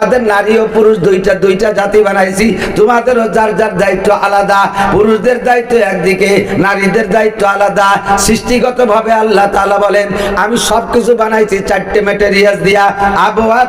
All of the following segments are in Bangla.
তোমাদের নারী ও পুরুষ দুইটা দুইটা জাতি বানাইছি। তোমাদেরও যার যার দায়িত্ব আলাদা, পুরুষদের দায়িত্ব একদিকে, নারীদের দায়িত্ব আলাদা। সৃষ্টিগত ভাবে আল্লাহ তাআলা বলেন, আমি সবকিছু বানাইছি চারটে মেটেরিয়াল দিয়া। আবহাওয়া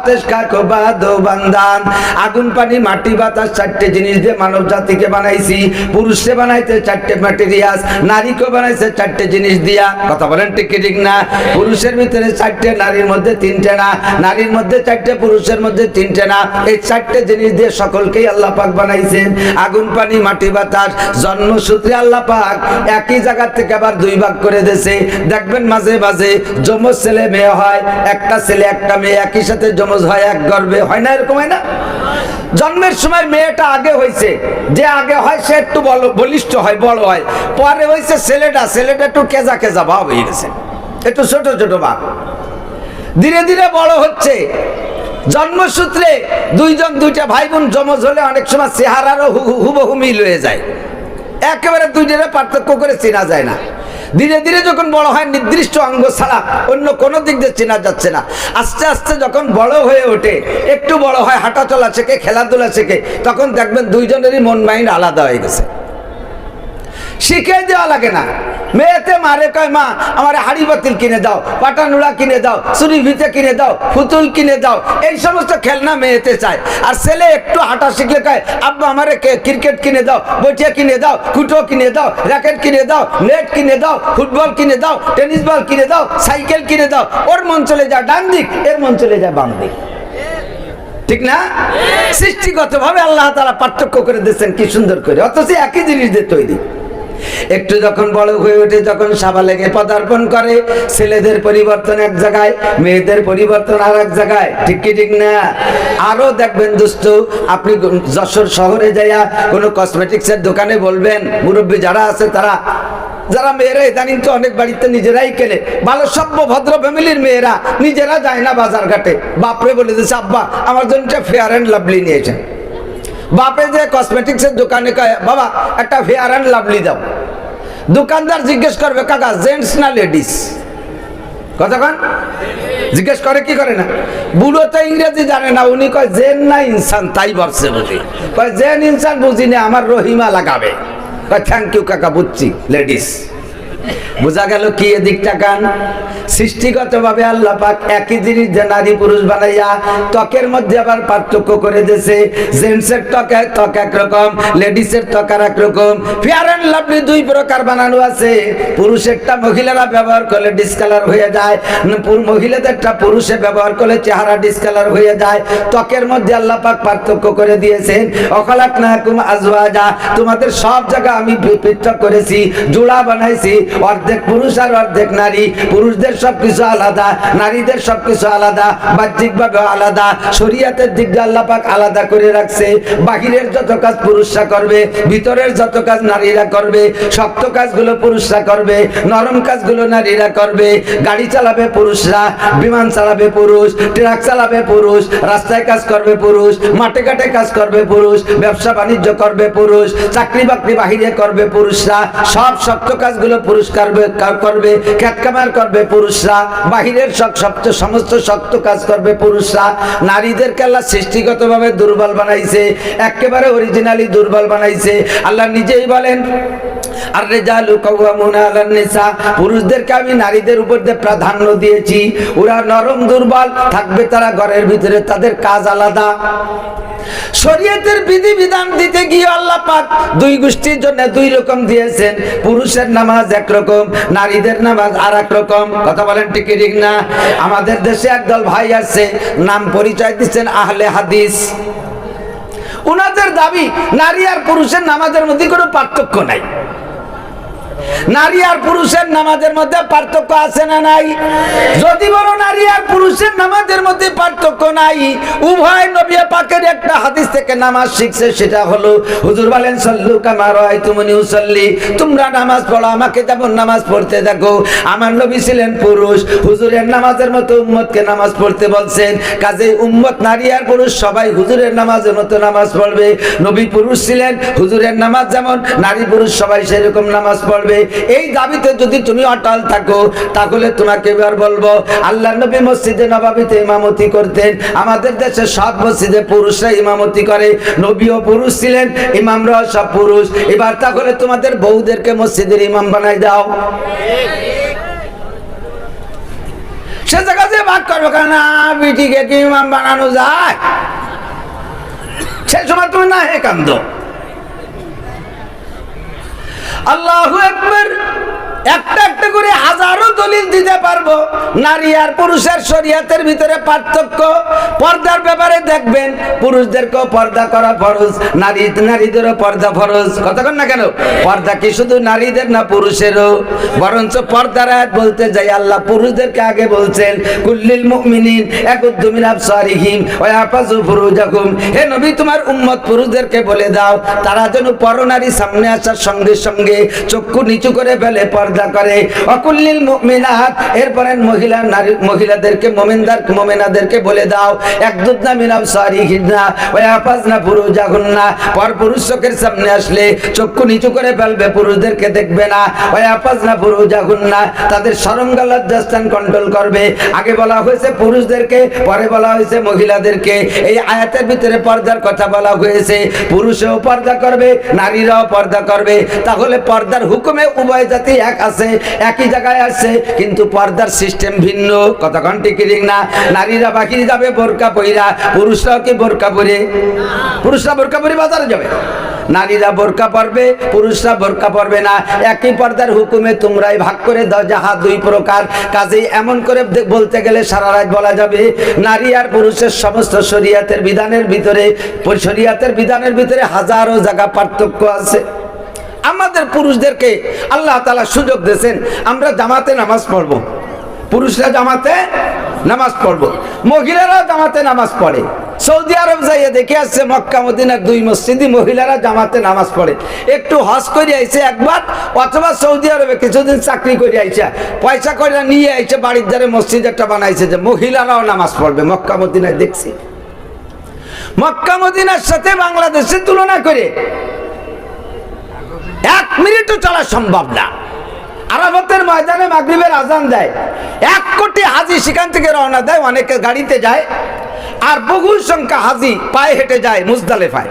বান্দান। আগুন, পানি, মাটি, বাতাস চারটে জিনিস দিয়ে মানব জাতিকে বানাইছি। পুরুষে বানাইতে চারটে মেটেরিয়াল নারীকে বানাইছে চারটে জিনিস দিয়া। কথা বলেন ঠিক ঠিক না? পুরুষের ভিতরে চারটে, নারীর মধ্যে তিনটে না? নারীর মধ্যে চারটে, পুরুষের মধ্যে তিনটে না, এই চারটে জিনিস দিয়ে সকলকেই আল্লাহ পাক বানাইছেন। আগুন, পানি, মাটি, বাতাস, জন্মসূত্রে আল্লাহ পাক একই জায়গা থেকে আবার দুই ভাগ করে দিয়েছে। দেখবেন মাঝে মাঝে যমজ ছেলে মেয়ে হয়, একটা ছেলে, একটা মেয়ে একই সাথে যমজ হয়, এক গর্বে। হয় না, এরকম হয় না? জন্মের সময় মেয়েটা আগে হয়েছে। যে আগে হয়, সে একটু বল বলিষ্ঠ হয়, বড় হয়। পরে হয়েছে ছেলেটা ছেলেটা একটু কেজা কেজা ভাব হয়ে গেছে। একটু ছোট ছোট ভাব। ধীরে ধীরে বড় হচ্ছে। জন্মসূত্রে দুইজন, দুইটা ভাই বোন জমজ হলে অনেক সময় চেহারারও হুবহু মিল হয়ে যায়। একেবারে দুইজনের পার্থক্য করে চেনা যায় না। ধীরে ধীরে যখন বড় হয়, নির্দিষ্ট অঙ্গ ছাড়া অন্য কোনো দিক দিয়ে চেনা যাচ্ছে না। আস্তে আস্তে যখন বড় হয়ে ওঠে, একটু বড় হয় হাঁটা চলা শেখে, খেলাধুলা শেখে, তখন দেখবেন দুইজনেরই মন মাইন্ড আলাদা হয়ে গেছে। শিখে দেওয়া লাগে না মেয়েতে মারে কয় মা আমার হাড়ি বাতিল কিনে দাও পাটানুড়া কিনে দাও চুরি ভিতে কিনে দাও পুতুল কিনে দাও এই সমস্ত খেলনা মেয়েতে চায় আর ছেলে একটু হাঁটা শিখলে কয় আব্বা আমারে ক্রিকেট কিনে দাও বইটিয়া কিনে দাও কুটো কিনে দাও র্যাকেট কিনে দাও নেট কিনে দাও ফুটবল কিনে দাও টেনিস বল কিনে দাও সাইকেল কিনে দাও ওর মন চলে যায় ডান দিক এর মন চলে যায় বাম দিক ঠিক না সৃষ্টিগত ভাবে আল্লাহ তারা পার্থক্য করে দিচ্ছেন কি সুন্দর করে অথচ একই জিনিস দিয়ে তৈরি একটু যখন বড় হয়ে ওঠে, যখন সাবালেগে পদার্পণ করে, ছেলেদের পরিবর্তন এক জায়গায়, মেয়েদের পরিবর্তন আর এক জায়গায়, ঠিক কি ঠিক না? আরও দেখবেন দুস্থ আপনি যশোর শহরে যাইয়া কোনো কসমেটিক্সের দোকানে বলবেন, মুরব্বী যারা আছে তারা, যারা মেয়েরা ইদানিং তো, অনেক বাড়িতে নিজেরাই কেনে। ভালো সভ্য, ভদ্র ফ্যামিলির মেয়েরা নিজেরা যায় না বাজার ঘাটে বাপরে বলে দিচ্ছে আব্বা, আমার জন্য ফেয়ার অ্যান্ড লাভলি নিয়েছেন বাপে যে কসমেটিক্সের দোকানে কয়, বাবা, একটা ফেয়ার অ্যান্ড লাভলি দাও। দোকানদার জিজ্ঞেস করবে, কাকা জেন্টস না লেডিস কতক্ষণ জিজ্ঞেস করে, কি করে না? বুড়ো তো ইংরেজি জানে না, উনি কয়, জেন না ইনসান, তাই ভাবছে বুঝি। কয়, জেন ইনসান বুঝি না, আমার রহিমা লাগাবে। কয় থ্যাংক ইউ কাকা, বুঝছি লেডিস বোঝা গেল কি এদিক টাকান সৃষ্টিগতভাবে আল্লাহ পাক একই জিনিস যে নারী পুরুষ বানাইয়া ত্বকের মধ্যে আবার পার্থক্য করে দিয়েছে। জেন্টসের ত্বক ত্বক একরকম, লেডিসের ত্বক আর একরকম। ফেয়ার অ্যান্ড লাভলি দুই প্রকার বানানো আছে। পুরুষেরটা মহিলারা ব্যবহার করলে ডিসকালার হয়ে যায়। মহিলাদেরটা পুরুষে ব্যবহার করলে চেহারা ডিসকালার হয়ে যায়। ত্বকের মধ্যে আল্লাহ পাক পার্থক্য করে দিয়েছেন। অখলাক না কুম আজওয়াজা, তোমাদের সব জায়গা আমি পৃথক করেছি, জোড়া বানাইছি। অর্ধেক পুরুষ আর অর্ধেক নারী। পুরুষদের সবকিছু আলাদা, নারীদের সবকিছু আলাদা বাহ্যিক ভাবে আলাদা, শরীয়তের দিক দিয়ে আল্লাহ পাক আলাদা করে রাখছে। বাহিরের যত কাজ পুরুষরা করবে, ভিতরের যত কাজ নারীরা করবে, শক্ত কাজগুলো পুরুষরা করবে, নরম কাজগুলো নারীরা করবে। গাড়ি চালাবে পুরুষরা, বিমান চালাবে পুরুষ, ট্রাক চালাবে পুরুষ, রাস্তায় কাজ করবে পুরুষ, মাঠে ঘাটে কাজ করবে পুরুষ, ব্যবসা বাণিজ্য করবে পুরুষ, চাকরি বাকরি বাহিরে করবে পুরুষরা, সব শক্ত কাজগুলো পুরুষ করবে কা- করবে কামার করবে পুরুষরা, বাহিরের সব সমস্ত শক্ত কাজ করবে পুরুষরা। সৃষ্টিগতভাবে দুর্বল বানাইছে, একেবারে অরিজিনালি দুর্বল বানাইছে। আল্লাহ নিজেই বলেন পুরুষদেরকে আমি নারীদের উপর প্রাধান্য দিয়েছি, ওরা নরম, দুর্বল, থাকবে তারা ঘরের ভিতরে, তাদের কাজ আলাদা। শরীয়তের বিধি বিধান দিতে গিয়ে আল্লাহ দুই গোষ্ঠীর জন্য দুই রকম দিয়েছেন, পুরুষের নামাজ একরকম, নারীদের নামাজ আর এক রকম কথা বলেন টিকি ঠিক না? আমাদের দেশে একদল ভাই আছে, নাম পরিচয় দিচ্ছেন আহলে হাদিস। ওনাদের দাবি, নারী আর পুরুষের নামাজের মধ্যে কোনো পার্থক্য নাই। নারী আর পুরুষের নামাজের মধ্যে পার্থক্য আছে না নাই? যদি বলো নারী আর পুরুষের নামাজের মধ্যে পার্থক্য নাই, উভয় নবী পাকের একটা হাদিস থেকে নামাজ শিখছে, সেটা হলো, হুজুর বলেন, সল্লু কামার হয় তুমি তোমরা নামাজ পড়ো, আমাকে যেমন নামাজ পড়তে দেখো, আমার নবী ছিলেন পুরুষ, হুজুরের নামাজের মতো উম্মতকে নামাজ পড়তে বলছেন। কাজে উম্মত নারী আর পুরুষ, সবাই হুজুরের নামাজের মতো নামাজ পড়বে। নবী পুরুষ ছিলেন, হুজুরের নামাজ যেমন, নারী পুরুষ সবাই সেরকম নামাজ পড়বে। এই দাবিতে যদি তুমি অটল থাকো, তাহলে তোমাকে এবার বলব আল্লাহ নবী মসজিদে নবাবিতে ইমামতি করতেন। আমাদের দেশে সব মসজিদে পুরুষরা ইমামতি করে, নবীও পুরুষ ছিলেন, ইমামরাও সব পুরুষ। এবার তাহলে তোমাদের বউদেরকে মসজিদের ইমাম বানাই দাও। সে জায়গা ভাগ করবে কেন? বিটিকে কি ইমাম বানানো যায়? সে সময় তুমি না হে কান্দ। আল্লাহ একবার একটা একটা করে হাজারো দলিল দিতে পারব। নারী আর পুরুষের শরীয়তের ভিতরে পার্থক্য। পর্দার ব্যাপারে দেখবেন, পুরুষদেরকেও পর্দা করা ফরজ, নারী নারীদেরও পর্দা ফরজ। কতক্ষণ না কেন? পর্দা কি শুধু নারীদের না পুরুষেরও? বরঞ্চ পর্দার আয়াত বলতে যাই, আল্লাহ পুরুষদেরকে আগে বলছেন, কুল্লিল মুমিনিন, একুদ্দুমিন আবসারিহিম ওয়া ইয়াহফাজু ফুরুজাকুম। হে নবী, তোমার উম্মত পুরুষদেরকে বলে দাও, তারা যেন পরনারী সামনে আসার সঙ্গে সঙ্গে চক্ষু নিচু করে ফেলে, পর্দা করে। অকুল্লিল মুমিনাত, এরপরে মহিলা নারী মহিলাদেরকে, মোমিনদার মোমেনাদেরকে বলে দাও একদুত না মিনাব সারি হিজনা ওই আপাস না ফুরুজাগুন্না পর পুরুষ চোখের সামনে আসলে চক্ষু নিচু করে ফেলবে, পুরুষদেরকে দেখবে না। ওই আপাস না ফুরুজাগুন্না তাদের সরঙ্গা লজ্জাস্থান কন্ট্রোল করবে। আগে বলা হয়েছে পুরুষদেরকে, পরে বলা হয়েছে মহিলাদেরকে। এই আয়াতের ভিতরে পর্দার কথা বলা হয়েছে। পুরুষেও পর্দা করবে, নারীরাও পর্দা করবে। তাহলে পর্দার হুকুমে উভয় জাতি এক আছে, একই জায়গায় আছে, কিন্তু পর্দার সিস্টেম ভিন্ন। কতক্ষণ টিকিরিং না? নারীরা বাকি যাবে, বোরকা পইরা। পুরুষরাও কি বোরকা পরে? পুরুষরা বোরকা পরে বাজারে যাবে। নারীরা বোরকা পরবে, পুরুষরা বোরকা পরবে না। একই পর্দার হুকুমে তোমরাই ভাগ করে দাও যাহা দুই প্রকার। কাজেই এমন করে বলতে গেলে সারা রাত বলা যাবে, নারী আর পুরুষের সমস্ত শরীয়তের বিধানের ভিতরে শরীয়তের বিধানের ভিতরে হাজারো জায়গা পার্থক্য আছে। আমাদের পুরুষদেরকে আল্লাহ তালা সুযোগ দিয়েছেন, আমরা জামাতে নামাজ পড়ব। পুরুষরা জামাতে নামাজ পড়ব মহিলারাও জামাতে নামাজ পড়ে। সৌদি আরব যাইয়ে দেখে আসছে, মক্কা, মদিনার দুই মসজিদই মহিলারা জামাতে নামাজ পড়ে। একটু হজ করে আইছে একবার, অথবা সৌদি আরবে কিছুদিন চাকরি করে আইছে, পয়সা করে নিয়ে আইছে, বাড়ির ধারে মসজিদ একটা বানাইছে যে মহিলারাও নামাজ পড়বে। মক্কা, মদিনায় দেখছি। মক্কা, মদিনার সাথে বাংলাদেশের তুলনা করে এক মিনিটও চলা সম্ভব না। আরাফতের ময়দানে মাগরিবের আজান দেয়। এক কোটি হাজি সেখান থেকে রওনা দেয়, অনেকে গাড়িতে যায়, আর বহু সংখ্যা হাজি পায়ে হেঁটে যায় মুজদালেফায়।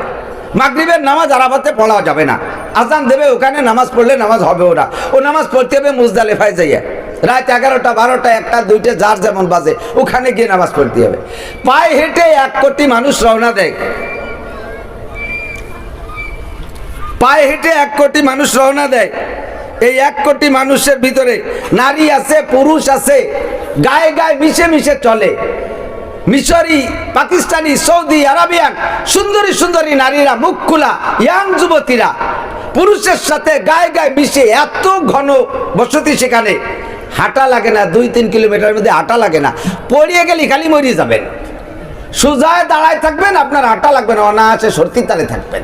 মাগরিবের নামাজ আরাফাতে পড়া যাবে না। আজান দেবে ওখানে, নামাজ পড়লে নামাজ হবে ওরা ও নামাজ পড়তে হবে মুজদালেফায় যাইয়া। রাত এগারোটা, বারোটা, একটা, দুইটা, যার যেমন বাজে, ওখানে গিয়ে নামাজ পড়তে হবে। পায়ে হেঁটে এক কোটি মানুষ রওনা দেয়। পায়ে হেঁটে এক কোটি মানুষ রওনা দেয়। এই এক কোটি মানুষের ভিতরে নারী আছে, পুরুষ আছে, গায়ে গায়ে মিশে মিশে চলে। মিশরি, পাকিস্তানি, সৌদি, আরাবিয়ান, সুন্দরী সুন্দরী নারীরা মুখ খোলা ইয়াং যুবতীরা, পুরুষের সাথে গায়ে গায়ে মিশে এত ঘন বসতি সেখানে। হাঁটা লাগে না, দুই তিন কিলোমিটার মধ্যে হাঁটা লাগে না। পড়িয়ে গেলে খালি মরিয়ে যাবেন। সোজায় দাঁড়ায় থাকবেন, আপনার হাঁটা লাগবে না, অনায়াসে সর্তির তালে থাকবেন।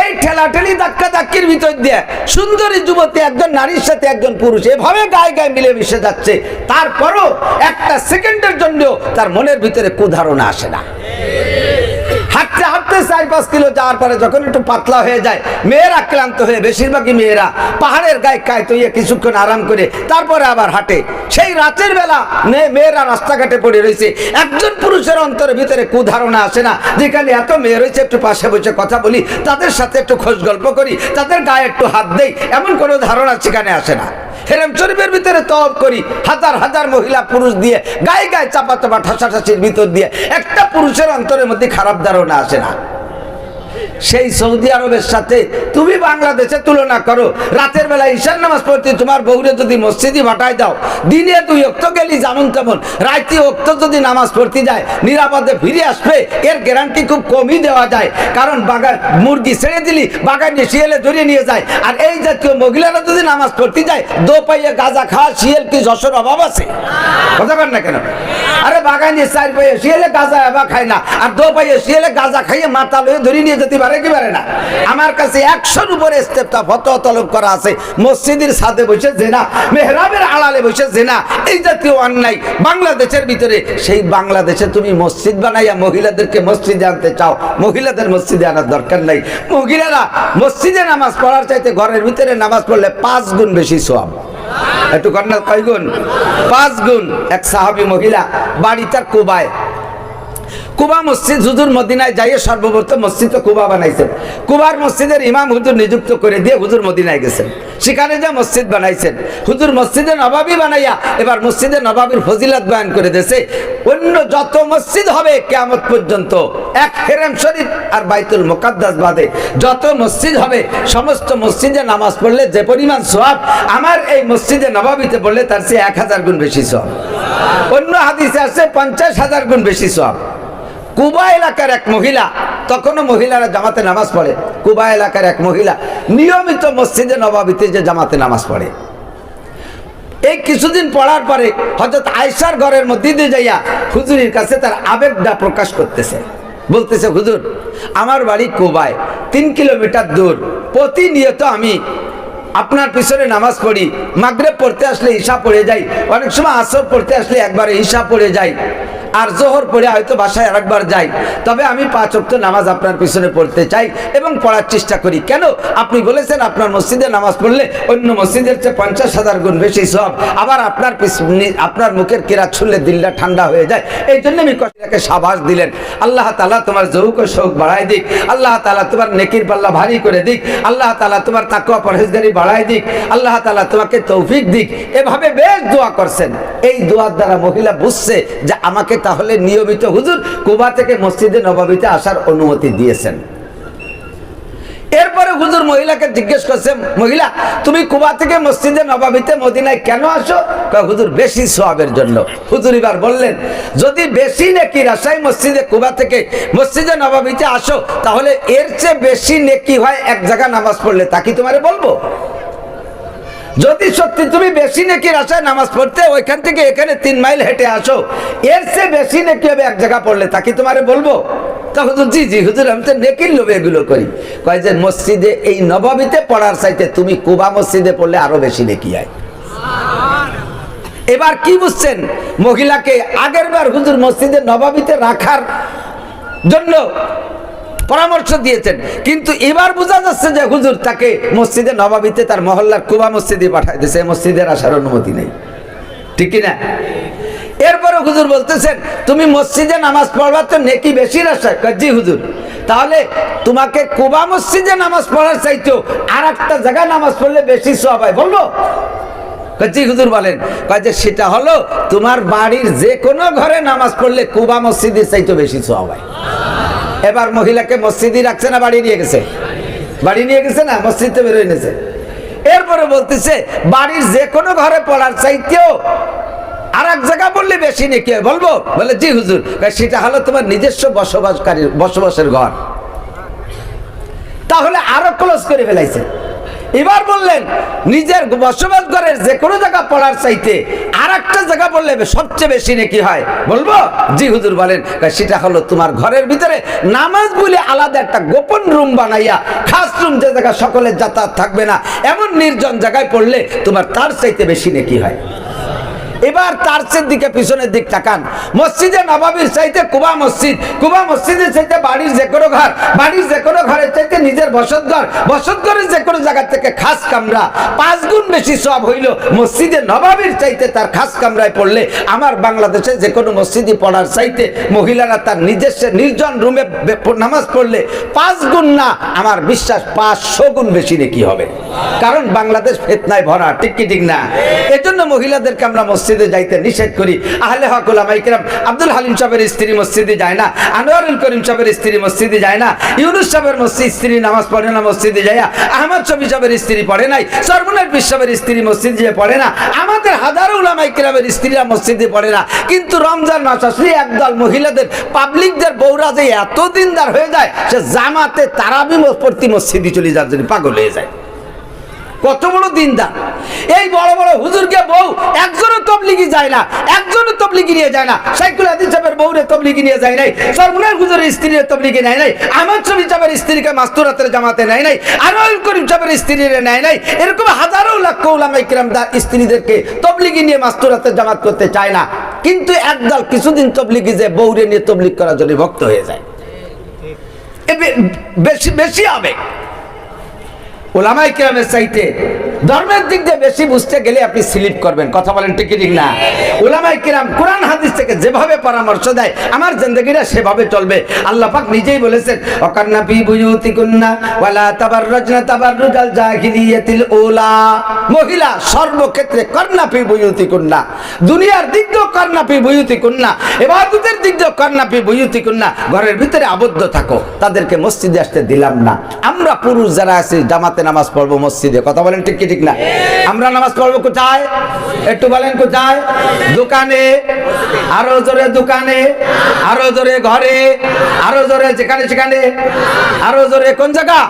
এই ঠেলাঠেলি ধাক্কা ধাক্কির ভিতর দিয়ে সুন্দরী যুবতী একজন নারীর সাথে একজন পুরুষ এভাবে গায়ে গায়ে মিলে মিশে যাচ্ছে। তারপরও একটা সেকেন্ডের জন্য তার মনের ভিতরে কুধারণা আসে না। হাঁটতে চার পাঁচ কিলো যাওয়ার পরে যখন একটু পাতলা হয়ে যায়, মেয়েরা ক্লান্ত হয়ে, বেশিরভাগই মেয়েরা পাহাড়ের গায়ে কায় তৈয়ে কিছুক্ষণ আরাম করে, তারপরে আবার হাঁটে। সেই রাতের বেলা মেয়ে- মেয়েরা রাস্তাঘাটে পড়ে রয়েছে। একজন পুরুষের অন্তরের ভিতরে কুধারণা আসে না। যেখানে এত মেয়ে রয়েছে, একটু পাশে বসে কথা বলি, তাদের সাথে একটু খোঁজ গল্প করি, তাদের গায়ে একটু হাত দেই, এমন কোনো ধারণা সেখানে আসে না। হেরেম শরীফের ভিতরে তব করি, হাজার হাজার মহিলা পুরুষ দিয়ে, গায়ে গায়ে চাপা চাপা ঠাসাঠাসির ভিতর দিয়ে, একটা পুরুষের অন্তরের মধ্যে খারাপ ধারণা আসে না। সেই সৌদি আরবের সাথে তুমি বাংলাদেশে তুলনা করো। রাতের বেলা ঈশান নামাজ পড়তে তোমার বউরে যদি মসজিদে ভাটায় দাও, দিনে তুই অক্ত গেলি যেমন তেমন রাইতে অক্ত যদি নামাজ পড়তে যায়, নিরাপদে ফিরে আসবে, এর গ্যারান্টি খুব কমই দেওয়া যায়। কারণ বাগান মুরগি ছেড়ে দিলি বাগানে শিয়ালে ধরিয়ে নিয়ে যায়। আর এই জাতীয় মহিলারা যদি নামাজ পড়তে যায়, দো পাইয়ে গাঁজা খাওয়া শিয়াল কি যশোর অভাব আছে? কথা না কেন? আরে বাগানে চার পাইয়ে শিয়ালে গাঁজা এবার খায় না, আর দো পাইয়ে শিয়ালে গাঁজা খাইয়ে মাথা লয়ে ধরে নিয়ে যেতে কি বাড়ে না। আমার কাছে একশোর উপরে ইস্তেফতা, ফতোয়া তলব করা আছে। মসজিদের সাথে বসে জেনা, মেহরাবের আড়ালে বসে জেনা, এই জাতীয় অন্যায় বাংলাদেশের ভিতরে। সেই বাংলাদেশে তুমি মসজিদ বানাইয়া মহিলাদেরকে মসজিদে আনতে চাও। মহিলাদের মসজিদে আনার দরকার নাই। মহিলারা মসজিদে নামাজ পড়ার চাইতে ঘরের ভিতরে নামাজ পড়লে পাঁচ গুণ বেশি সোয়াব একটু কন্যা কয় গুণ? পাঁচ গুণ। এক সাহাবী মহিলা বাড়ি তার কুবায়। কুবা মসজিদ হুজুর মদিনায় যাইয়ে সর্বপ্রথম মসজিদ তো কুবা বানাইছেন। কুবার মসজিদের ইমাম হুজুর নিযুক্ত করে দিয়ে হুজুর মদিনায় গেছেন। সেখানে যে মসজিদ বানাইছেন, হুজুর মসজিদে নবাবি বানাইয়া এবার মসজিদে নবাবির ফজিলত বয়ান করে দেছে অন্য যত মসজিদ হবে কেয়ামত পর্যন্ত এক হেরেম শরীফ আর বাইতুল মোকাদ্দাস বাদে যত মসজিদ হবে, সমস্ত মসজিদে নামাজ পড়লে যে পরিমাণ সোয়াব আমার এই মসজিদে নবাবিতে পড়লে তার চেয়ে এক হাজার গুণ বেশি সোয়াব অন্য হাদিসে আছে পঞ্চাশ হাজার গুণ বেশি সোয়াব কুবা এলাকার এক মহিলা, তখনও মহিলারা জামাতে নামাজ পড়ে। কুবা এলাকার এক মহিলা নিয়মিত মসজিদে নবাবিতে যে জামাতে নামাজ পড়ে। এই কিছুদিন পড়ার পরে হজরত আয়সার ঘরের মধ্যে দিয়ে যাইয়া হুজুরের কাছে তার আবেগটা প্রকাশ করতেছে। বলতেছে, হুজুর, আমার বাড়ি কোবায়, তিন কিলোমিটার দূর। প্রতিনিয়ত আমি আপনার পিছনে নামাজ পড়ি। মাগরে পড়তে আসলে ঈশা পড়ে যাই। অনেক সময় আসর পড়তে আসলে একবারে ঈশা পড়ে যাই। আর জোহর পড়ে হয়তো বাসায় আরেকবার যাই। তবে আমি পাঁচ অক্ট নামাজ আপনার পিছনে পড়তে চাই এবং পড়ার চেষ্টা করি। কেন? আপনি বলেছেন আপনার মসজিদে নামাজ পড়লে অন্য মসজিদের চেয়ে পঞ্চাশ হাজার গুণ বেশি সব আবার আপনার আপনার মুখের কেরাত শুনলে দিলটা ঠান্ডা হয়ে যায়। এই জন্য আমি কষ্টাকে সাবাস দিলেন। আল্লাহ তালা তোমার যৌক শোক বাড়াই দিক। আল্লাহ তালা তোমার নেকির পাল্লা ভারী করে দিক। আল্লাহ তালা তোমার তাকুয়া পরহেজগারি বাড়াই দিক। আল্লাহ তালা তোমাকে তৌফিক দিক। এভাবে বেশ দোয়া করছেন। এই দোয়ার দ্বারা মহিলা বুঝছে যে আমাকে তাহলে নিয়মিত হুজুর কুবা থেকে মসজিদে নবাবিতে আসার অনুমতি দিয়েছেন। এরপরে হুজুর মহিলাকে জিজ্ঞেস করছে, মহিলা, তুমি কুবা থেকে মসজিদে নবাবিতে মদিনায় কেন আসো? হুজুর, বেশি সোয়াবের জন্য। হুজুর এবার বললেন, যদি বেশি নেকি রাসাই মসজিদে কুবা থেকে মসজিদে নবাবিতে আসো, তাহলে এর চেয়ে বেশি নেকি হয় এক জায়গা নামাজ পড়লে, তা কি তোমারে বলব? যদি সত্যি তুমি বেশি নাকি আশায় নামাজ পড়তে, ওইখান থেকে এখানে তিন মাইল হেঁটে আসো। এর চেয়ে বেশি নাকি হবে এক জায়গা পড়লে তাকে তোমারে বলব? জি জি, হুজুর এগুলো করি। কয় যে মসজিদে, এই পড়ার তুমি কুবা মসজিদে পড়লে বেশি এবার কি বুঝছেন? মহিলাকে আগের বার হুজুর মসজিদে নবাবিতে রাখার জন্য পরামর্শ দিয়েছেন। কিন্তু এবার বোঝা যাচ্ছে যে হুজুর তাকে মসজিদে নবাবিতে তার মহল্লার কুবা মসজিদে পাঠাই দিয়েছে মসজিদের আসার অনুমতি নেই। ঠিক না এরপরে হুজুর বলতেছেন, তুমি মসজিদে নামাজ পড়বা তো নেকি বেশি রাস্তায় জি হুজুর। তাহলে তোমাকে কুবা মসজিদে নামাজ পড়ার চাইতেও আর একটা জায়গায় নামাজ পড়লে বেশি সব হয় বলব জি হুজুর বলেন। যে, সেটা হলো তোমার বাড়ির যে কোনো ঘরে নামাজ পড়লে কুবা মসজিদের চাইতে বেশি সব হয়। এবার মহিলাকে মসজিদই রাখছে না, বাড়ি নিয়ে গেছে? বাড়ি নিয়ে গেছে না, মসজিদে বেরোয় নিয়েছে। এরপরে বলতেছে, বাড়ির যে কোনো ঘরে পড়ার চাইতেও আর এক জায়গা বললে বেশি নাকি বলব? বলে, জি হুজুর সেটা হলো তোমার নিজস্ব বসবাসকারী, বসবাসের ঘর। তাহলে আরও ক্লোজ করে ফেলাইছে। এবার বললেন, নিজের বসবাস ঘরের যে কোনো জায়গা পড়ার চাইতে একটা জায়গা বললে সবচেয়ে বেশি নাকি হয়। বলব? জি, হুজুর বলেন সেটা হলো তোমার ঘরের ভিতরে নামাজ বলে আলাদা একটা গোপন রুম বানাইয়া, খাস রুম যে জায়গা সকলের যাতায়াত থাকবে না, এমন নির্জন জায়গায় পড়লে তোমার তার চাইতে বেশি নাকি হয়। এবার তারসের দিকে, পিছনের দিক তাকান। মসজিদে নবাবির চাইতে কুবা মসজিদ, কুবা মসজিদের চাইতে বাড়ির যে কোনো ঘর, বাড়ির যে কোনো ঘরের চাইতে নিজের বসত ঘর বসত ঘরের যে কোনো জায়গা থেকে খাস কামরা। পাঁচ গুণ বেশি সব হইল মসজিদে নবাবির চাইতে তার খাস কামরায় পড়লে আমার বাংলাদেশে যে কোনো মসজিদে পড়ার চাইতে মহিলারা তার নিজস্ব নির্জন রুমে নামাজ পড়লে পাঁচ গুণ না, আমার বিশ্বাস পাঁচশো গুণ বেশি নাকি হবে? কারণ বাংলাদেশ ফেতনায় ভরা, ঠিক কি, ঠিক না? এজন্য মহিলাদেরকে আমরা মসজিদে যাইতে নিষেধ করি। আহলে হক ওলামায়ে কেরাম আব্দুল হালিম সাহেবের স্ত্রী মসজিদে যায় না, আনোয়ারুল করিম সাহেবের স্ত্রী মসজিদে যায় না, ইউনুস সাহেবের মসজিদ স্ত্রী নামাজ পড়ে না মসজিদে যায় আহমদ শফি সাহেবের স্ত্রী পড়ে নাই সর্বনাথ বিশ সাহেবের স্ত্রী মসজিদে যে পড়ে না। আমাদের হাজারো উলামায়ে কেরামের স্ত্রীরা মসজিদে পড়ে না। কিন্তু রমজান মাস আসলে একদল মহিলাদের, পাবলিকদের বৌরা যে এত দিনদার হয়ে যায়, সে জামাতে তারাবি পড়তি মসজিদে চলে যাওয়ার জন্য পাগল হয়ে যায়। কত বড় দিনদার। এই বড় বড় হুজুরকে বউ একজনও তবলিগি যায় না, একজনও তবলিগি নিয়ে যায় না। সাইকুল আদিন সাহেবের বউরে তবলিগি নিয়ে যায় নাই সরমুনার হুজুরের স্ত্রীর তবলিগি নেয় নাই আমার ছবি সাহেবের স্ত্রীকে মাস্তুরাতের জামাতে নেয় নাই আনোয়ার করিম সাহেবের স্ত্রীরে নেয় নাই, এরকম হাজারো লাখ কিরাম দা স্ত্রীদেরকে তবলিগি নিয়ে মাস্তুরাতের জামাত করতে চায় না। কিন্তু একদল কিছুদিন তবলিগি যে বউরে নিয়ে তবলিগ করার জন্য ভক্ত হয়ে যায়। বেশি বেশি হবে। ওলামাই কিরামের চাইতে ধর্মের দিক দিয়ে বেশি বুঝতে গেলে আপনি স্লিপ করবেন। কথা বলেন ঠিক ঠিক না? ওলামাই কিরাম কোরআন হাদিস থেকে যেভাবে পরামর্শ দেয়, আমার জিন্দগিটা সেভাবে চলবে। আল্লাহ পাক নিজেই বলেছেন অকান্না ফি বুয়ুতিকুন্না ওয়ালা তাবাররাজনা তাবাররুজাল জাহিলিয়াতিল উলা। মহিলা সর্বক্ষেত্রে কর্ণা ফি বুয়ুতিকুন্না, দুনিয়ার দিক দিয়েও কর্ণা ফি বুয়ুতিকুন্না ইবাদতের দিক দিয়েও কর্ণা ফি বুয়ুতিকুন্না, ঘরের ভিতরে আবদ্ধ থাকো। তাদেরকে মসজিদে আসতে দিলাম না। আমরা পুরুষ যারা আছি জামাতে নামাজ পড়ব মসজিদে। কথা বলেন ঠিক কি, ঠিক না? আমরা নামাজ পড়ব কোথায়? একটু বলেন কোথায়? দোকানে, আরও জোরে দোকানে, আরও জোরে ঘরে, আরও জোরে যেখানে সেখানে, আরও জোরে কোন জায়গা?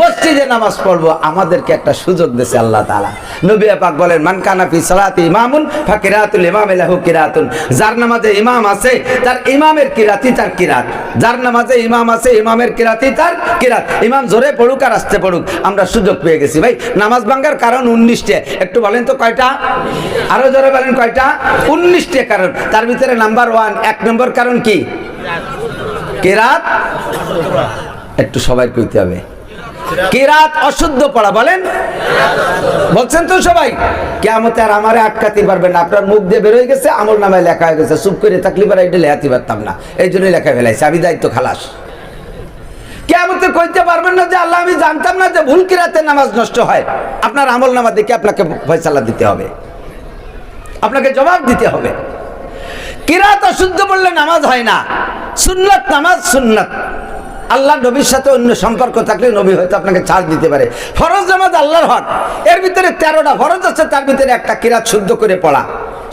মসজিদে নামাজ পড়ব। আমাদেরকে একটা সুযোগ দিয়েছে আল্লাহ তাআলা। নবী পাক বলেন, মান কানা ফি সালাতি ইমামুন ফাকিরাতুল ইমাম লাহু কিরাতুন। যার নামাজে ইমাম আছে, তার ইমামের কিরাতি তার কিরাত। যার নামাজে ইমাম আছে, ইমামের কিরাতি তার কিরাত। ইমাম জোরে পড়ুক আর আসতে পড়ুক। আমরা সুযোগ পেয়ে গেছি। ভাই, নামাজ ভাঙ্গার কারণ উনিশটে। একটু বলেন তো কয়টা? আরও জোরে বলেন কয়টা? উনিশটে কারণ। তার ভিতরে নাম্বার ওয়ান, এক নম্বর কারণ কি? কেরাত একটু সবাই কইতে হবে। কেরাত অশুদ্ধ পড়া, বলেন। বলছেন তো সবাই কেমতে আর আমারে আটকাতে পারবেন না। আপনার মুখ দিয়ে বেরোয় গেছে, আমল নামায় লেখা হয়ে গেছে। চুপ করে থাকলে পারে এটা লেখাতে পারতাম না। এই জন্যই লেখা ফেলাইছে। আমি দায়িত্ব খালাস। কেমতে কইতে পারবেন না যে আল্লাহ, আমি জানতাম না যে ভুল কিরাতে নামাজ নষ্ট হয়। আপনার আমল নামা দেখে আপনাকে ফয়সালা দিতে হবে। আপনাকে জবাব দিতে হবে। কিরাত অশুদ্ধ বললে নামাজ হয় না? সুন্নত নামাজ সুন্নত। আল্লাহ নবীর সাথে অন্য সম্পর্ক থাকলে নবী হয়তো আপনাকে ছাড় দিতে পারে। ফরজ নামাজ আল্লাহর হক। এর ভিতরে তেরোটা ফরজ আছে, তার ভিতরে একটা কিরাত শুদ্ধ করে পড়া।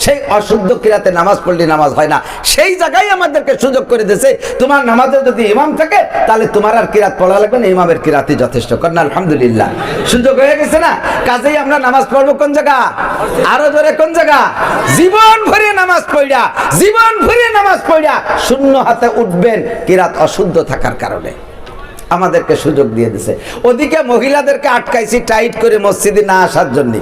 সেই অশুদ্ধ কিরাতে নামাজ পড়লে নামাজ হয় না। সেই জায়গায় আমাদেরকে সুযোগ করে দিয়েছে। তোমার নামাজে যদি ইমাম থাকে, তাহলে তোমার আর কিরাত পড়া লাগবে না, ইমামের কিরাতই যথেষ্ট। করেন আলহামদুলিল্লাহ। সুযোগ হয়ে গেছে না? কাজেই আমরা নামাজ পড়ব কোন জায়গা? আরও জোরে কোন জায়গা? জীবন ভরে নামাজ পড়া জীবন ভরে নামাজ পড়া শূন্য হাতে উঠবেন, কিরাত অশুদ্ধ থাকার কারণে। আমাদেরকে সুযোগ দিয়ে দিছে ওদিকে মহিলাদেরকে আটকাইছি টাইট করে মসজিদে না আসার জন্য।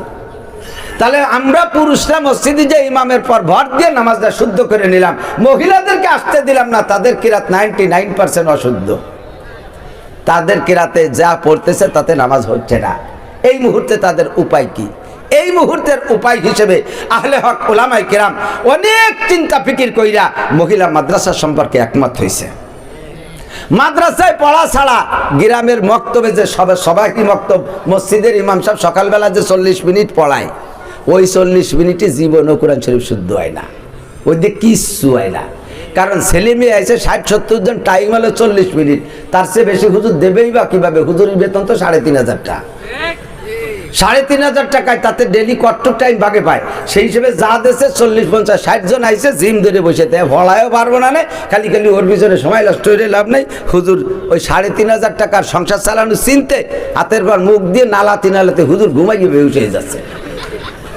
তাহলে আমরা পুরুষরা মসজিদে যে ইমামের পর ভর দিয়ে নামাজটা শুদ্ধ করে নিলাম, মহিলাদেরকে আসতে দিলাম না, তাদের কিরাত নাইনটি নাইন পার্সেন্ট অশুদ্ধ? তাদের কিরাতে যা পড়তেছে তাতে নামাজ হচ্ছে না? এই মুহূর্তে তাদের উপায় কি? এই মুহূর্তের উপায় হিসেবে আহলে হক ওলামাই কিরাম অনেক চিন্তা ফিকির কইরা মহিলা মাদ্রাসা সম্পর্কে একমত হয়েছে মাদ্রাসায় পড়া ছাড়া গ্রামের মক্তবে যে সবাই সবাই কি মক্তব, মসজিদের ইমাম সাহেব সকালবেলা যে চল্লিশ মিনিট পড়ায় ওই চল্লিশ মিনিটে জীবনও কোরআন শরীফ শুদ্ধ হয় না। ওই দিয়ে কিচ্ছু হয় না। কারণ ছেলে মেয়ে আছে, ষাট সত্তর জন টাইম হলো চল্লিশ মিনিট। তার চেয়ে বেশি হুজুর দেবেই বা কীভাবে? হুজুরের বেতন তো সাড়ে তিন হাজার টাকা। সাড়ে তিন হাজার টাকায় তাতে ডেলি কটটুক টাইম ভাগে পায়। সেই হিসেবে যা দেশে চল্লিশ, পঞ্চাশ, ষাট জন আইসে জিম ধরে বসে দেয় ভলায়ও পারব না নে, খালি খালি ওর পিছনে সময় নষ্ট হয়ে লাভ নেই। হুজুর ওই সাড়ে তিন হাজার টাকার সংসার চালানো চিনতে হাতের পর মুখ দিয়ে নালা তিনালাতে হুজুর ঘুমাইয়ে বেউস যাচ্ছে।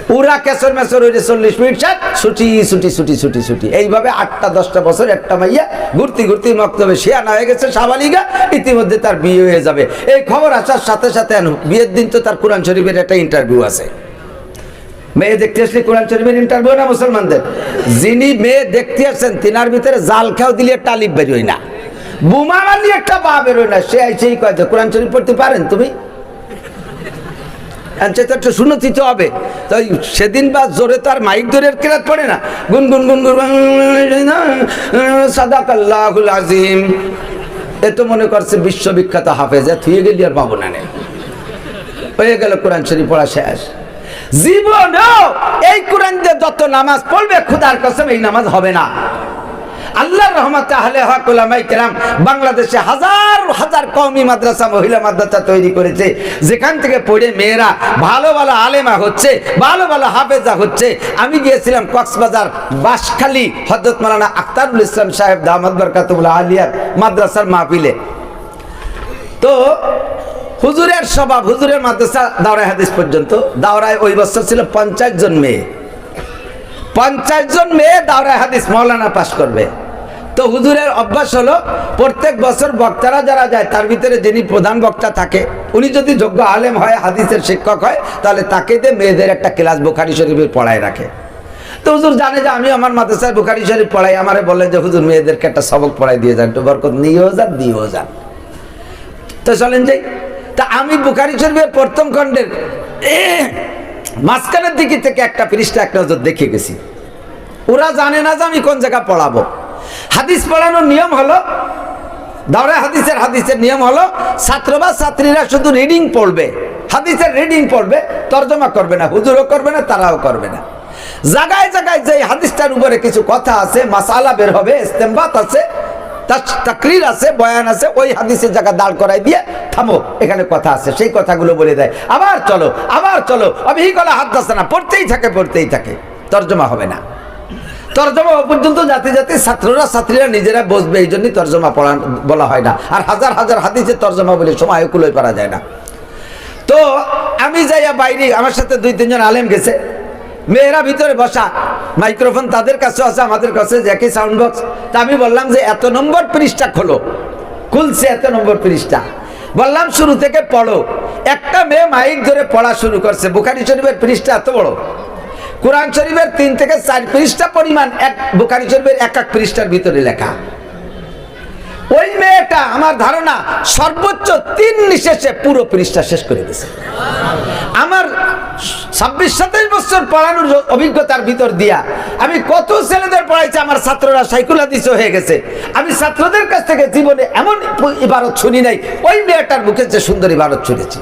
পুরা কেসর মেসর ওই চল্লিশ মিনিট সাত, ছুটি ছুটি ছুটি ছুটি ছুটি। এইভাবে আটটা, দশটা বছর একটা মাইয়া ঘুরতে ঘুরতে মক্তবে শিয়ানা হয়ে গেছে সাবালিগা ইতিমধ্যে তার বিয়ে হয়ে যাবে। এই খবর আসার সাথে সাথে বিয়ের দিন তো তার কোরআন শরীফের একটা ইন্টারভিউ আছে। মেয়ে দেখতে আসলে কোরআন শরীফের ইন্টারভিউ না মুসলমানদের? যিনি মেয়ে দেখতে আসছেন তিনার ভিতরে জাল খাও দিলে টালিপ বেরোয় না। বোমা মারলি একটা পা বেরোয় না। সে আইসেই কয় যে, কোরআন শরীফ পড়তে পারেন তুমি? তো একটু শুনতে তো হবে। তো ওই সেদিন বা জোরে তো আর মাইক ধরে কেরাত পড়ে না। গুন গুন সাদাক আল্লাহুল আজিম এ তো মনে করছে বিশ্ববিখ্যাত হাফেজা। থুয়ে গেলি আর পাবো না নে। হয়ে গেল কোরআন শরীফ পড়া শেষ। জীবন এই কোরআন দিয়ে যত নামাজ পড়বে, খুদার কসম এই নামাজ হবে না। আল্লাহর রহমতে আহলে হক ওলামাই কেরাম বাংলাদেশে হাজার হাজার কওমি মাদ্রাসা, মহিলা মাদ্রাসা তৈরি করেছে। যেখান থেকে পড়ে মেয়েরা ভালো ভালো আলেমা হচ্ছে, ভালো ভালো হাফেজা হচ্ছে। আমি গিয়েছিলাম কক্সবাজার বাসখালী হজরত মালানা আখতারুল ইসলাম সাহেব দামাদ বরকাতুল্লাহ আলিয়ার মাদ্রাসার মাহফিলে। তো হুজুরের স্বভাব, হুজুরের মাদ্রাসা দাওরায় হাদিস পর্যন্ত, দাওরায় ওই বছর ছিল পঞ্চাশ জন মেয়ে। পঞ্চাশ জন মেয়ে দাওরায় হাদিস মৌলানা পাশ করবে। তো হুজুরের অভ্যাস হলো প্রত্যেক বছর বক্তারা যারা যায়, তার ভিতরে যিনি প্রধান বক্তা থাকে, উনি যদি যোগ্য আলেম হয়, হাদিসের শিক্ষক হয়, তাহলে তাকে দিয়ে মেয়েদের একটা ক্লাস বোখারি শরীফের পড়ায় রাখে। তো হুজুর জানে যে আমি আমার মাদ্রাসায় বোখারি শরীফ পড়াই, আমারে বলে যে হুজুর মেয়েদেরকে একটা সবক পড়াই দিয়ে যান, একটু বরকত নিয়েও যান, দিয়েও যান। তো চলেন যাই। তা আমি বুখারি শরীফের প্রথম খণ্ডের মাঝখানের দিকে থেকে একটা পৃষ্ঠা এক নজর দেখে গেছি। ওরা জানে না যে আমি কোন জায়গা পড়াবো। হাদিস পড়ানোর নিয়ম হলো, দাওরা হাদিসের হাদিসের নিয়ম হলো, ছাত্র বা ছাত্রীরা শুধু রিডিং পড়বে, হাদিসের রিডিং পড়বে, তর্জমা করবে না, হুজুরও করবে না, তারাও করবে না। জায়গায় জায়গায় যে হাদিসটার উপরে কিছু কথা আছে, মাসালা বের হবে, ইস্তেমবাত আছে তাকরির আছে, বয়ান আছে, ওই হাদিসের জায়গা দাঁড় করাই দিয়ে থামো, এখানে কথা আছে, সেই কথাগুলো বলে দেয়। আবার চলো আবার চলো আমি গলা হাত দাসে না, পড়তেই থাকে পড়তেই থাকে, তর্জমা হবে না। তর্জমা পর্যন্ত জাতি জাতি ছাত্ররা ছাত্রীরা নিজেরা বসবে, এই জন্যই তর্জমা পড়া বলা হয় না। আর হাজার হাজার হাদিসের তর্জমা বলে সময় কুলোই পারা যায় না। তো আমি যাইয়া বাইরে, আমার সাথে দুই, তিনজন আলেম গেছে। মেয়েরা ভিতরে বসা, মাইক্রোফোন তাদের কাছে আছে, আমাদের কাছে একই সাউন্ড বক্স তা আমি বললাম যে, এত নম্বর পৃষ্ঠা খোলো। খুলছে এত নম্বর পৃষ্ঠা। বললাম, শুরু থেকে পড়ো। একটা মেয়ে মাইক ধরে পড়া শুরু করছে। বুখারি শরীফের পৃষ্ঠা এত বড়। কোরআন শরীফের তিন থেকে চার পৃষ্ঠা পরিমাণ এক, বুখারি শরীফের এক এক পৃষ্ঠার ভিতরে লেখা। ওই মেয়েটা, আমার ধারণা, সর্বোচ্চ তিন নিশেষে পুরো পৃষ্ঠা শেষ করে দিয়েছে। আমার ছাব্বিশ, সাতাইশ বছর পড়ানোর অভিজ্ঞতার ভিতর দিয়া আমি কত ছেলেদের পড়াইছি, আমার ছাত্ররা সাইকুলাদিস হয়ে গেছে। আমি ছাত্রদের কাছ থেকে জীবনে এমন ইবারত শুনি নাই, ওই মেয়েটার মুখে যে সুন্দর ইবারত শুনেছি।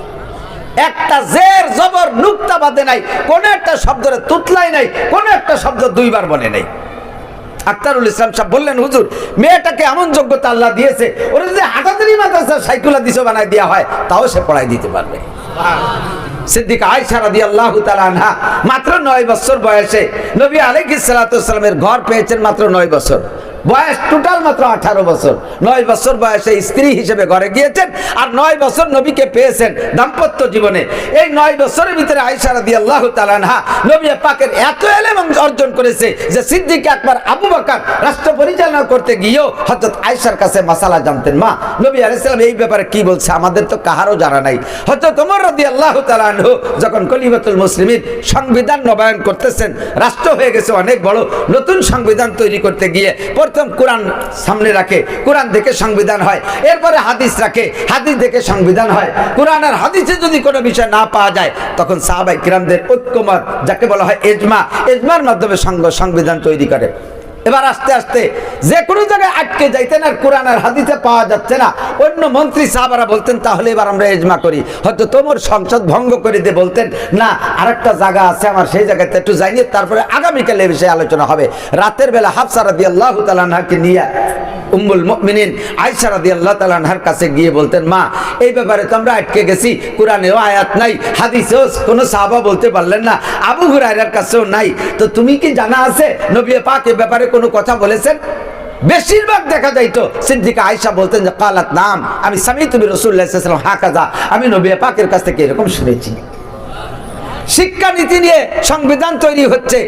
একটা জের জবর নুক্তা বাদে নাই, কোন একটা শব্দের তুতলাই নাই, কোন একটা শব্দ দুইবার বলে নাই। আক্তারুল ইসলাম সাহেব বললেন, হুজুর, মেয়েটাকে এমন যোগ্যতা আল্লাহ দিয়েছে, ওরা যদি হাটাতেরই মাদ্রাসা সাইকুলা দিশো বানায় দেওয়া হয়, তাও সে পড়াই দিতে পারবে। সিদ্দিক আয়সা রাদি আল্লাহ আনহা, মাত্র নয় বছর বয়সে নবী আলাইহিস সালামের ঘর পেয়েছেন মাত্র নয় বছর। বয়স টোটাল মাত্র আঠারো বছর। নয় বছর বয়সে স্ত্রী হিসেবে ঘরে গিয়েছেন আর নয় বছর নবীকে পেয়েছেন দাম্পত্য জীবনে। এই নয় বছরের ভিতরে আয়সা রাদি আল্লাহ তালানহা নবী পাকের এত এলেম অর্জন করেছে যে সিদ্দিক একবার আবু বাকার রাষ্ট্র পরিচালনা করতে গিয়েও হজরত আয়সার কাছে মাসালা জানতেন। মা, নবী আলাইসালাম এই ব্যাপারে কি বলছে আমাদের তো কাহারও জানা নাই। হয়তো তোমার রদি আল্লাহ তালানহু যখন কলিমাতুল মুসলিমিন সংবিধান নবায়ন করতেছেন, রাষ্ট্র হয়ে গেছে অনেক বড়, নতুন সংবিধান তৈরি করতে গিয়ে প্রথম কোরআন সামনে রাখে, কোরআন দেখে সংবিধান হয়, এরপরে হাদিস রাখে, হাদিস দেখে সংবিধান হয়। কোরআন আর হাদিসে যদি কোনো বিষয় না পাওয়া যায়, তখন সাহাবাই কিরামদের ঐক্যমত, যাকে বলা হয় এজমা, এজমার মাধ্যমে সংবিধান তৈরি করে। এবার আস্তে আস্তে যে কোনো জায়গায় আটকে যাইতেন আর কোরআন আর হাদিতে পাওয়া যাচ্ছে না। অন্য মন্ত্রী সাহাবারা বলতেন, তাহলে এবার আমরা এজমা করি। হয়তো তোমার সংসদ ভঙ্গ করে দিয়ে বলতেন, না, আরেকটা জায়গা আছে আমার, সেই জায়গাতে একটু যাইনি তারপরে আগামীকালে বিষয়ে আলোচনা হবে। রাতের বেলা হাফসারা দিয়ে আল্লাহ তালাহাকে নিয়ে উম্মুল মুমিনিন আয়সা রাদি আল্লাহ তালানহার কাছে গিয়ে বলতেন, মা, এই ব্যাপারে তো আমরা আটকে গেছি। কোরআনেও আয়াত নাই, হাদিসেও কোনো সাহাবা বলতে পারলেন না। আবু হুরাইরার কাছেও নাই। তো তুমি কি জানা আছে নবী পাক এ ব্যাপারে কোনো কথা বলেছেন? বেশিরভাগ দেখা যাইতো সিদ্দিকা আয়সা বলতেন যে, কালাত, নাম, আমি স্বামী তুমি রসুল্লাহ হাকাজা আমি নবী পাকের কাছ থেকে এরকম শুনেছি। শিক্ষানীতি নিয়ে সংবিধান তৈরি হচ্ছে।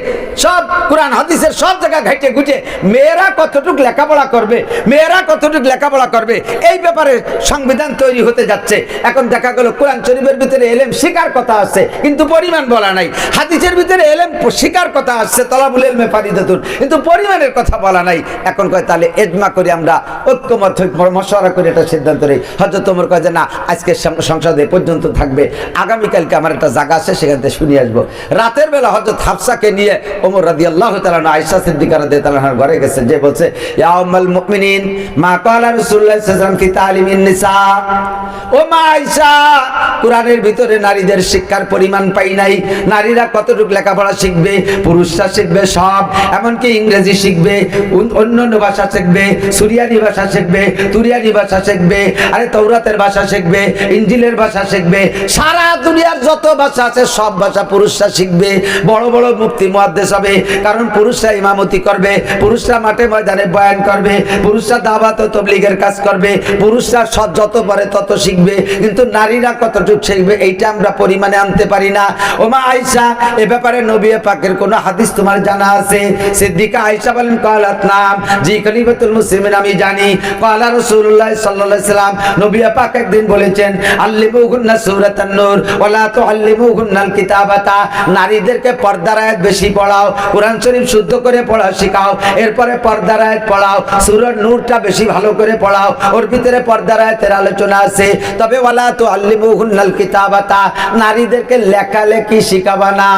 সব কোরআন হাদিসের সব জায়গা ঘাইটে ঘুটে মেয়েরা কতটুক লেখাপড়া করবে, মেয়েরা কতটুক লেখাপড়া করবে, এই ব্যাপারে সংবিধান তৈরি হতে যাচ্ছে। এখন দেখা গেল কোরআন শরীফের ভিতরে এলেম শিকার কথা আছে, কিন্তু পরিমাণ বলা নাই। হাদিসের ভিতরে এলেম শিকার কথা আসছে তলাবুল এলমে ফারিদাতুন, কিন্তু পরিমাণের কথা বলা নাই। এখন কয়, তাহলে এজমা করে আমরা ঐক্যমত মশওয়ারা করে একটা সিদ্ধান্ত নেই। হয়তো তোমার কয় যে, না আজকে সংসদে পর্যন্ত থাকবে। আগামীকালকে আমার একটা জায়গা আছে, সেখান থেকে শুনিয়ে আসব। রাতের বেলা হজরত হাফসাকে নিয়ে ওমর রাদি আল্লাহ তালান আয়সা সিদ্দিকা রাদি তালাহার ঘরে গেছে। যে বলছে, ইয়া উম্মাল মুমিনিন, মা কালা রাসূলুল্লাহ তালিমিন নিসা। ও মা আয়সা কোরআনের ভিতরে নারীদের শিক্ষার পরিমাণ পাই নাই। নারীরা লেখাপড়া শিখবে, পুরুষরা শিখবে সব, এমনকি ইংরেজি শিখবে অন্য অন্য ভাষা শিখবে, সুরিয়ানি ভাষা শিখবে, তুরিয়ানি ভাষা শিখবে, আরে তৌরাতের ভাষা শিখবে ইঞ্জিলের ভাষা শিখবে, সারা দুনিয়ার যত ভাষা আছে সব ভাষা পুরুষরা শিখবে, বড় বড় মুক্তি মহাদ্দেশ হবে। কারণ পুরুষরা ইমামতি করবে, পুরুষরা মাঠে ময়দানে বয়ান করবে, পুরুষরা ও তবলিগের কাজ করবে, পুরুষরা সৎ যত পারে তত শিখবে। কিন্তু নারীরা কতটুকু শিখবে, এইটা আমরা পরিমাণে আনতে পারি না। ওমা আয়সা এ ব্যাপারে নবী পাকের কোনো হাদিস তোমার জানা আছে? সিদ্দিকা আয়সা বলেন, কালাত নাম, জি খলিফাতুল মুসলিমিন আমি জানি। কালা রাসূলুল্লাহ সাল্লাল্লাহু আলাইহি সাল্লাম নবী পাক একদিন বলেছেন, আল্লিমুহুন্না সূরাতান নূর, ওয়ালা তুআল্লিমুহুন্নাল কিতাবাতা নারীদেরকে পর্দার আয়াত বেশি পড়াও, কোরআন শরীফ শুদ্ধ করে পড়া এরপরে পর্দার আয়াত পড়াও নূরটা বেশি ভালো করে পড়াও, ওর ভিতরে পর্দার আয়াতের আলোচনা আছে। তবে তুআল্লিমুহুন্নাল কিতাবাতা নারীদেরকে লেখালেখি শিখাবা না।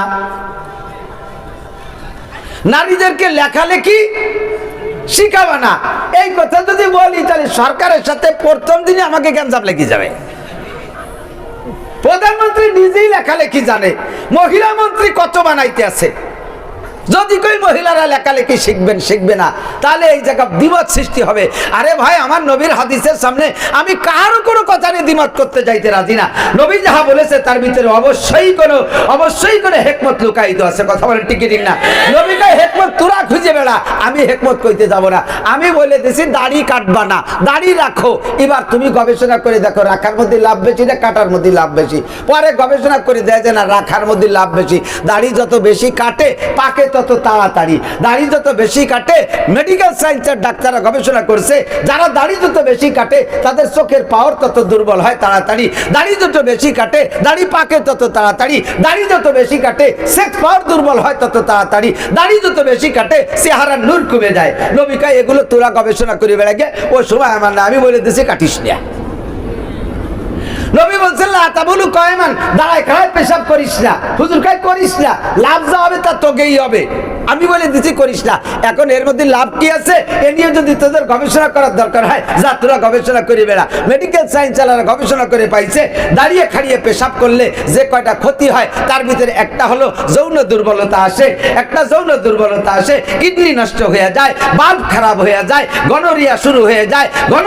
নারীদেরকে লেখালেখি শিখাবা না। এই কথা যদি বলি, তাহলে সরকারের সাথে প্রথম দিনে আমাকে লেগে যাবে। প্রধানমন্ত্রী নিজেই লেখালেখি জানে মহিলা মন্ত্রী কত বানাইতে আছে? যদি কই মহিলারা লেখালেখি শিখবেন, শিখবে না, তাহলে এই জায়গা দ্বিমত সৃষ্টি হবে। আরে ভাই, আমার নবীর হাদিসের সামনে আমি কারও কোনো কথা নিয়ে দ্বিমত করতে যাইতে রাজি না। নবী যাহা বলেছে, তার ভিতরে অবশ্যই কোনো অবশ্যই কোনো হেকমত লুকায়িত আছে। কথা বলেন টিকি ঠিক না। নবী কয়, হেকমত তোরা খুঁজে বেড়া, আমি হেকমত কইতে যাব না। আমি বলে দিছি, দাড়ি কাটবা না, দাড়ি রাখো। এবার তুমি গবেষণা করে দেখো, রাখার মধ্যে লাভ বেশি না কাটার মধ্যে লাভ বেশি? পরে গবেষণা করে দেয় যে না, রাখার মধ্যে লাভ বেশি। দাড়ি যত বেশি কাটে, পাকে তত তাড়াতাড়ি, দাড়ি যত বেশি কাটে মেডিকেল সায়েন্সের ডাক্তাররা গবেষণা করছে, যারা দাড়ি যত বেশি কাটে, তাদের চোখের পাওয়ার তত দুর্বল হয় তাড়াতাড়ি। দাড়ি যত বেশি কাটে, দাড়ি পাকে তত তাড়াতাড়ি। দাড়ি যত বেশি কাটে সেক্স পাওয়ার দুর্বল হয় তত তাড়াতাড়ি। দাড়ি যত বেশি কাটে চেহারা নূর কমে যায়। নবিকা, এগুলো তোরা গবেষণা করে বেড়াকে ও সময় আমার না, আমি বলে দিছি কাটিস না। নবী বলছেন, লা তাবুলু কয়মান, দাঁড়ায় খায়, পেশাব করিস না। হুজুর খায় করিস না। লাভ যা হবে তা তোকেই হবে। আমি বলে দিছি, করিস না। এখন এর মধ্যে লাভ কি আছে? এ নিয়ে যদি তোদের গবেষণা করার দরকার হয় যা তোরা গবেষণা করি বেড়া। মেডিকেল সায়েন্স চালারা গবেষণা করে পাইছে। দাঁড়িয়ে খাড়িয়ে পেশাব করলে যে কয়টা ক্ষতি হয়, তার ভিতরে একটা হলো যৌন দুর্বলতা আসে, একটা যৌন দুর্বলতা আসে, কিডনি নষ্ট হয়ে যায়, বাল্ব খারাপ হয়ে যায়, গনোরিয়া শুরু হয়ে যায়, ঘন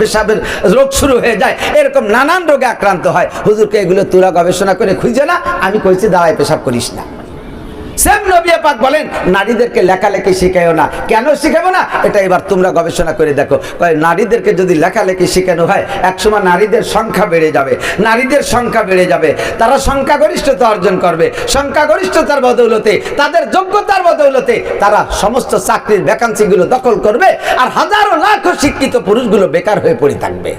পেশাবের রোগ শুরু হয়ে যায়, এরকম নানান রোগে আক্রান্ত হয়। হুজুরকে এগুলো তোরা গবেষণা করে খুঁজে না, আমি কইছি দাঁড়ায় পেশাব করিস না। সেম নবিয়া পাক বলেন, নারীদেরকে লেখালেখি শিখাইও না। কেন শিখাবো না? এটা এবার তোমরা গবেষণা করে দেখো। নারীদেরকে যদি লেখালেখি শেখানো হয় একসময় নারীদের সংখ্যা বেড়ে যাবে। নারীদের সংখ্যা বেড়ে যাবে। তারা সংখ্যাগরিষ্ঠতা অর্জন করবে। সংখ্যাগরিষ্ঠতার বদৌলতে, তাদের যোগ্যতার বদৌলতে তারা সমস্ত চাকরির ভ্যাকান্সিগুলো দখল করবে আর হাজারো লাখ শিক্ষিত পুরুষগুলো বেকার হয়ে পড়ে থাকবে।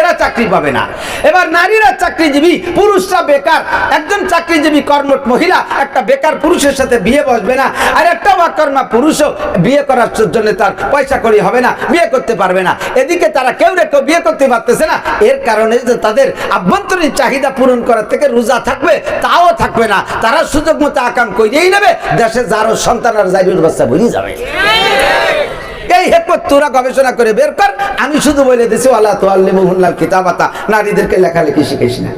এরা চাকরি পাবে না। এবার নারীরা চাকরিজীবী, পুরুষরা বেকার। একজন চাকরিজীবী কর্মট মহিলা, একটা বেকার পুরুষের সাথে বিয়ে বসবে না। আর একটা অকর্মা পুরুষও বিয়ে করার জন্য তার পয়সা করি হবে না, বিয়ে করতে পারবে না। এদিকে তারা কেউ রে কেউ বিয়ে করতে পারতেছে না। এর কারণে যে তাদের আভ্যন্তরীণ চাহিদা পূরণ করার থেকে রোজা থাকবে, তাও থাকবে না। তারা সুযোগ মতো আকাম করিয়েই নেবে। দেশে যারও সন্তান আর যাইবের বাচ্চা ভুলি যাবে। এই হেকমত তোরা গবেষণা করে বের কর। আমি শুধু বলে দিছি আল্লাহ তো আল্লিমুল্লাহ কিতাবাতা। নারীদেরকে লেখালেখি শিখেছি না।